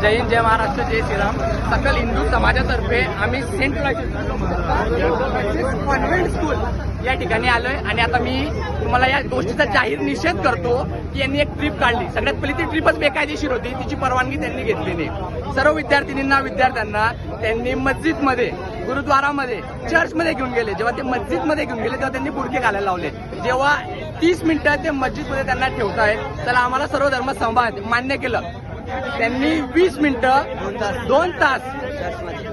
जय हिंद जय महाराष्ट्र जय श्रीराम. सकल हिंदू समाजातर्फे आम्ही सेंट कॉन्व्हेंट स्कूल या ठिकाणी आलोय आणि आता मी तुम्हाला या गोष्टीचा जाहीर निषेध करतो की यांनी एक ट्रिप काढली. सगळ्यात पहिली ती ट्रिपच बेकायदेशीर होती. तिची परवानगी त्यांनी घेतली नाही. सर्व विद्यार्थिनींना विद्यार्थ्यांना त्यांनी मस्जिदमध्ये गुरुद्वारामध्ये चर्चमध्ये घेऊन गेले. जेव्हा ते मस्जिदमध्ये घेऊन गेले तेव्हा त्यांनी बुडके घालायला लावले. जेव्हा तीस मिनिटं ते मस्जिदमध्ये त्यांना ठेवतायत तर आम्हाला सर्व धर्म संवाद मान्य केलं. त्यांनी वीस मिनिटं दोन तास.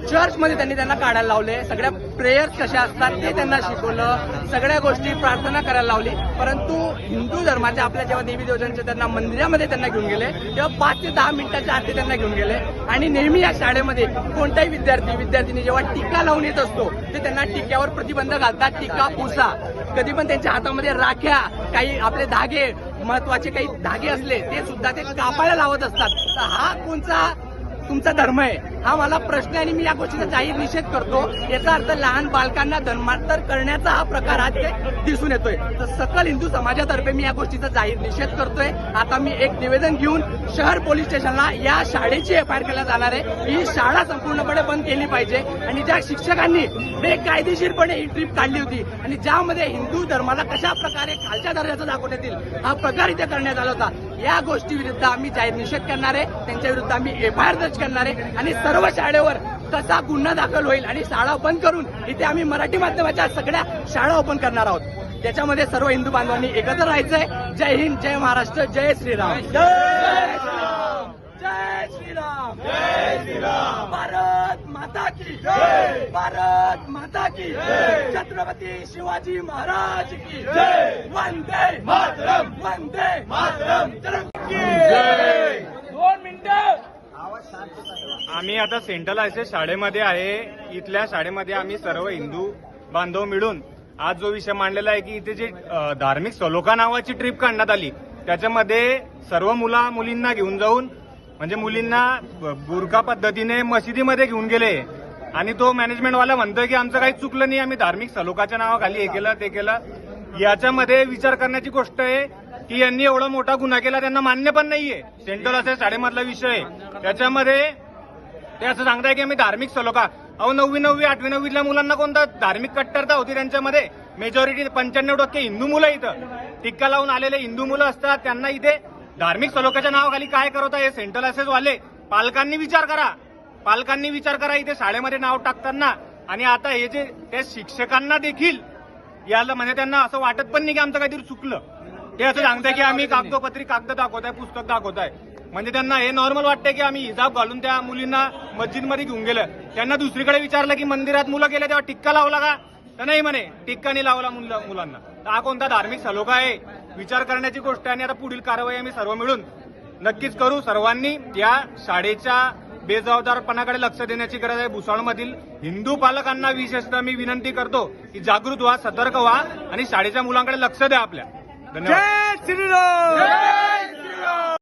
चर्चमध्ये त्यांनी त्यांना काढायला लावले. सगळ्या प्रेयर्स कशा असतात ते त्यांना शिकवलं. सगळ्या गोष्टी प्रार्थना करायला लावली. परंतु हिंदू धर्माच्या आपल्या जेव्हा देवी देवतांच्या त्यांना मंदिरामध्ये त्यांना घेऊन गेले तेव्हा पाच ते दहा मिनिटाच्या आधी त्यांना घेऊन गेले. आणि नेहमी या शाळेमध्ये कोणताही विद्यार्थी विद्यार्थिनी जेव्हा टीका लावून येत असतो ते त्यांना टीक्यावर प्रतिबंध घालतात. टीका पुसा. कधी पण त्यांच्या हातामध्ये राख्या काही आपले धागे महत्त्वाचे काही धागे असले ते सुद्धा ते कापायला लावत असतात. तर हा कोणचा तुमचा धर्म आहे. हा मला प्रश्न आणि मी या गोष्टीचा जाहीर निषेध करतो. याचा अर्थ लहान बालकांना धर्मांतर करण्याचा हा प्रकार आज दिसून येतोय. तर सकल हिंदू समाजातर्फे मी या गोष्टीचा जाहीर निषेध करतोय. आता मी एक निवेदन घेऊन शहर पोलीस स्टेशनला या शाळेची एफ आय आर केला जाणार आहे. ही शाळा संपूर्णपणे बंद केली पाहिजे. आणि ज्या शिक्षकांनी बेकायदेशीरपणे ही ट्रिप काढली होती आणि ज्यामध्ये हिंदू धर्माला कशा प्रकारे खालच्या दर्जाचा दाखवण्यात येईल हा प्रकार इथे करण्यात आला होता. या गोष्टी विरुद्ध आम्ही जाहीर निषेध करणार आहे. त्यांच्या विरुद्ध आम्ही एफ आय आर दर्ज करणार आहे. आणि सर्व शाळेवर कसा गुन्हा दाखल होईल आणि शाळा ओपन करून इथे आम्ही मराठी माध्यमाच्या सगळ्या शाळा ओपन करणार आहोत. त्याच्यामध्ये सर्व हिंदू बांधवांनी एकत्र राहायचंय. जय हिंद जय महाराष्ट्र जय श्रीराम. जय श्रीराम. जय श्रीराम. जय श्रीराम. भारत माता की जय. भारत माता की जय. छत्रपती शिवाजी महाराज की जय. वंदे मातरम. वंदे मातरम. जय. आम्ही आता सेंट्रल आयसेस शाळेमध्ये आहे. इथल्या शाळेमध्ये आम्ही सर्व हिंदू बांधव मिळून आज जो विषय मांडलेला आहे की इथे जे धार्मिक सलोखा नावाची ट्रिप काढण्यात आली. त्याच्यामध्ये सर्व मुला मुलींना घेऊन जाऊन म्हणजे मुलींना बुरखा पद्धतीने मशिदीमध्ये घेऊन गेले. आणि तो मॅनेजमेंटवाला म्हणतोय की आमचं काही चुकलं नाही आम्ही धार्मिक सलोखाच्या नावाखाली हे केलं ते केलं. याच्यामध्ये विचार करण्याची गोष्ट आहे की यांनी एवढा मोठा गुन्हा केला त्यांना मान्य पण नाहीये. सेंट्रल असेल शाळेमधला विषय आहे. त्याच्यामध्ये ते असं सांगताय की आम्ही धार्मिक सलोखा. अहो नववी नववी आठवी नववीतल्या मुलांना कोणता धार्मिक कट्टरता होती त्यांच्यामध्ये? मेजॉरिटी पंच्याण्णव टक्के हिंदू मुलं इथं. टिक्का लावून आलेले हिंदू मुलं असतात त्यांना इथे धार्मिक सलोख्याच्या नावाखाली काय करत आहे? सेंट्रल असेसवाले पालकांनी विचार करा. पालकांनी विचार करा इथे शाळेमध्ये नाव टाकताना. आणि आता हे जे त्या शिक्षकांना देखील याला म्हणजे त्यांना असं वाटत पण नाही की आमचं काहीतरी चुकलं. ते असं सांगतंय की आम्ही कागदोपत्री कागद दाखवत आहे पुस्तक दाखवत आहे म्हणजे त्यांना हे नॉर्मल वाटतंय की आम्ही हिजाब घालून त्या मुलींना मस्जिदमध्ये घेऊन गेलं. त्यांना दुसरीकडे विचारलं की मंदिरात मुलं गेले तेव्हा टिक्का लावला का? तर नाही म्हणे टिक्का नाही लावला मुलं- मुलांना. तर हा कोणता धार्मिक सलोखा आहे? विचार करण्याची गोष्ट आहे आणि आता पुढील कारवाई आम्ही सर्व मिळून नक्कीच करू. सर्वांनी या शाळेच्या बेजबाबदारपणाकडे लक्ष देण्याची गरज आहे. भुसावळमधील हिंदू पालकांना विशेषतः मी विनंती करतो की जागृत व्हा सतर्क व्हा आणि शाळेच्या मुलांकडे लक्ष द्या आपल्या. धन्यवाद. श्रीराम!